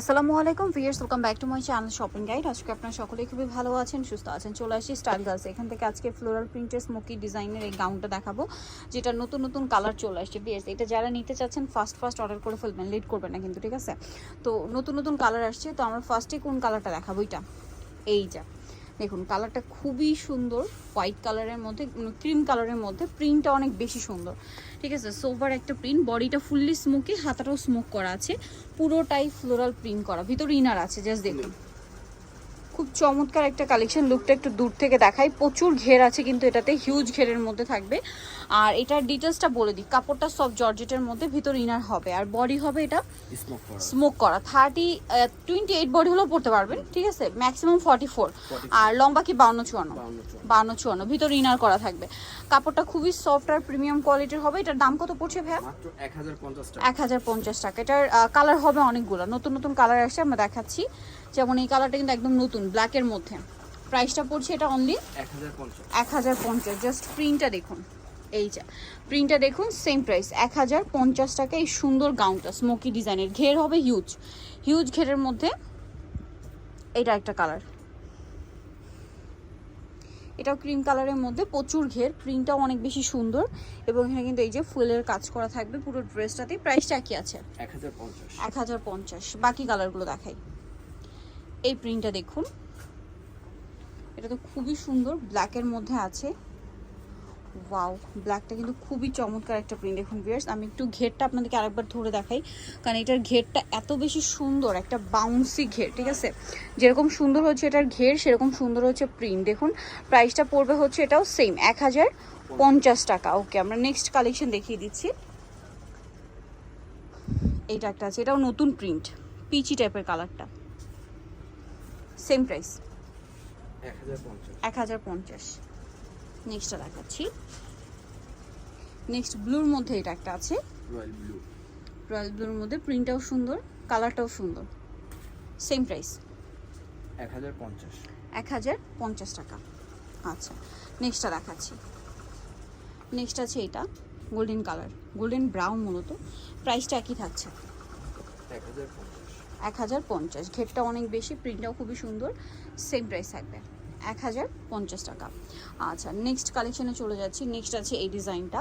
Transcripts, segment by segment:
আসসালামু আলাইকুম viewers welcome back to my channel shopping guide আজকে আপনার সকলেই খুবই ভালো আছেন, সুস্থ আছেন। চলে আসি স্টাইল গার্লস এখান থেকে আজকে ফ্লোরাল প্রিন্টের স্মোকি ডিজাইনের এই গাউনটা দেখাবো, যেটা নতুন নতুন কালার চলে আসছে। ভিয়ার্স এটা যারা নিতে চাচ্ছেন ফার্স্ট ফার্স্ট অর্ডার করে ফেলবেন লেট করবেন না কিন্তু, ঠিক আছে? তো নতুন নতুন কালার আসছে, তো আমরা ফার্স্টে কোন কালারটা দেখাবো? এইটা দেখুন কালারটা খুবই সুন্দর হোয়াইট কালারের মধ্যে ক্রিম কালারের মধ্যে প্রিন্টটা অনেক বেশি সুন্দর। ঠিক আছে সোভার একটা প্রিন্ট বডিটা ফুললি স্মোকি হাতাটাও স্মোক করা আছে, পুরোটাই ফ্লোরাল প্রিন্ট করা, ভিতরে ইনার আছে জাস্ট দেখুন। খুব চমৎকার একটা কালেকশন লুকটা একটু দূর থেকে দেখাই। প্রচুর ঘের আছে কিন্তু এটাতে। হিউজ ঘেরের মধ্যে থাকবে। আর এটার ডিটেলসটা বলে দিই। কাপড়টা সব জর্জেটের মধ্যে ভিতর ইনার হবে। আর বডি হবে এটা স্মোক করা। থার্টি টোয়েন্টি এইট বডি হলেও পড়তে পারবেন ঠিক আছে? ম্যাক্সিমাম ফর্টি ফোর আর লম্বা কি? বাউন্ন চুয়ান্ন। বাউন্ন চুয়ান্ন। ভিতর ইনার করা থাকবে। কাপড়টা খুবই সফট আর প্রিমিয়াম কোয়ালিটির হবে। এটার দাম কত পড়ছে ভাইয়া? এক হাজার পঞ্চাশ টাকা। এক হাজার পঞ্চাশ টাকা। এটার কালার হবে অনেকগুলো। নতুন নতুন কালার আসছে আমরা দেখাচ্ছি। যেমন এই কালারটা কিন্তু একদম নতুন ব্ল্যাকের মধ্যে। প্রাইসটা পড়ছে এটা অনলি এক হাজার পঞ্চাশ। জাস্ট প্রিন্টটা দেখুন। এই যে প্রিন্টটা দেখুন সেম প্রাইস এক হাজার পঞ্চাশ টাকা এই সুন্দর গাউনটা স্মোকি ডিজাইনের ঘের হবে হিউজ হিউজ ঘেরের মধ্যে এটা একটা কালার এটাও ক্রিম কালারের মধ্যে প্রচুর ঘের প্রিন্টটাও অনেক বেশি সুন্দর। এবং এখানে কিন্তু এই যে ফুলের কাজ করা থাকবে পুরো ড্রেসটাতে প্রাইসটা কি আছে। এক হাজার এক হাজার পঞ্চাশ। বাকি কালারগুলো দেখাই। এই প্রিন্টটা দেখুন। এটা তো খুবই সুন্দর ব্ল্যাকের মধ্যে আছে। ওয়াও ব্ল্যাকটা কিন্তু খুবই চমৎকার একটা প্রিন্ট দেখুন ভিয়ার্স আমি একটু ঘেরটা আপনাদেরকে আরেকবার ধরে দেখাই। কারণ এটার ঘেরটা এত বেশি সুন্দর, একটা বাউন্সি ঘের, ঠিক আছে? যেরকম সুন্দর হচ্ছে এটার ঘের, সেরকম সুন্দর হচ্ছে প্রিন্ট দেখুন। প্রাইসটা পড়বে হচ্ছে এটাও সেম এক হাজার পঞ্চাশ টাকা। ওকে আমরা নেক্সট কালেকশন দেখিয়ে দিচ্ছি। এইটা একটা আছে, এটাও নতুন প্রিন্ট পিচি টাইপের কালারটা সেম প্রাইস এক হাজার পঞ্চাশ। নেক্সটটা দেখাচ্ছি। নেক্সট ব্লুর মধ্যে এটা একটা আছে। রয়্যাল ব্লু রয়্যাল ব্লুর মধ্যে প্রিন্টটাও সুন্দর কালারটাও সুন্দর। সেম প্রাইস এক হাজার পঞ্চাশ। এক হাজার পঞ্চাশ টাকা। আচ্ছা নেক্সটটা দেখাচ্ছি। নেক্সট আছে এটা গোল্ডেন কালার গোল্ডেন ব্রাউন মূলত। প্রাইসটা একই থাকছে। এক হাজার পঞ্চাশ। ঘেরটা অনেক বেশি প্রিন্টটাও খুবই সুন্দর। সেম প্রাইস থাকবে। এক হাজার পঞ্চাশ টাকা। আচ্ছা নেক্সট কালেকশনে চলে যাচ্ছি। নেক্সট আছে এই ডিজাইনটা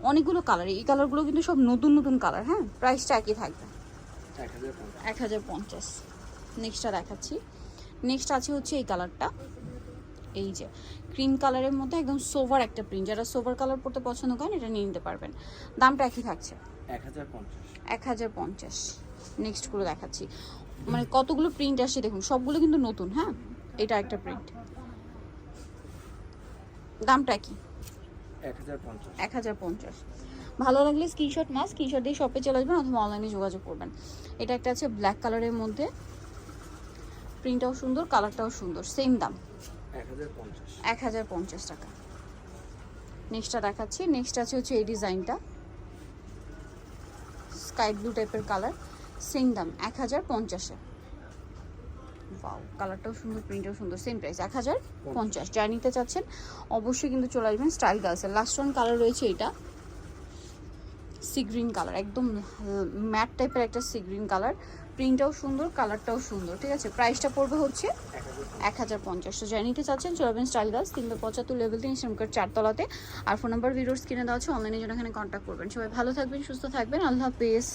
অনেকগুলো কালার এই কালারগুলো কিন্তু সব নতুন নতুন কালার হ্যাঁ? প্রাইসটা একই থাকবে। এক হাজার পঞ্চাশ। এক হাজার পঞ্চাশ। নেক্সটটা দেখাচ্ছি। নেক্সট আছে হচ্ছে এই কালারটা এই যে ক্রিম কালারের মধ্যে একদম সোভার একটা প্রিন্ট যারা সোভার কালার পরতে পছন্দ করেন এটা নিয়ে নিতে পারবেন। দামটা একই থাকছে। এক হাজার পঞ্চাশ। নেক্সটগুলো দেখাচ্ছি। মানে কতগুলো প্রিন্ট আসছে দেখুন সবগুলো কিন্তু নতুন হ্যাঁ? এটা একটা প্রিন্ট দামটা কি? এক হাজার পঞ্চাশ। ভালো লাগলে স্ক্রিনশট মাস স্ক্রিনশট দিয়ে শপে চলে আসবেন অথবা অনলাইনে যোগাযোগ করবেন। এটা একটা আছে ব্ল্যাক কালারের মধ্যে। প্রিন্টটাও সুন্দর কালারটাও সুন্দর সেম দাম। এক হাজার পঞ্চাশ। টাকা। নেক্সটটা দেখাচ্ছি। নেক্সট আছে হচ্ছে এই ডিজাইনটা স্কাই ব্লু টাইপের কালার সেম দাম, এক হাজার পঞ্চাশে। বাও কালারটাও সুন্দর প্রিন্টটাও সুন্দর সেম প্রাইস এক হাজার পঞ্চাশ। যা নিতে চাচ্ছেন, অবশ্যই কিন্তু চলে আসবেন স্টাইল গার্লসের লাস্ট ওয়ান কালার রয়েছে এটা সি গ্রিন কালার একদম ম্যাট টাইপের একটা সি গ্রিন কালার প্রিন্টটাও সুন্দর, কালারটাও সুন্দর, ঠিক আছে? প্রাইসটা পড়বে হচ্ছে এক হাজার পঞ্চাশ। তো যাই নিতে চাচ্ছেন চলবেন স্টাইল গার্লস তিনশো পঁচাত্তর লেভেল তিন শ্রমকার চারতলাতে আর ফোন নাম্বার ভিডিওস কিনে দেওয়া আছে অনলাইনে জন্য এখানে কন্ট্যাক্ট করবেন। সবাই ভালো থাকবেন, সুস্থ থাকবেন, আল্লাহ হাফেজ।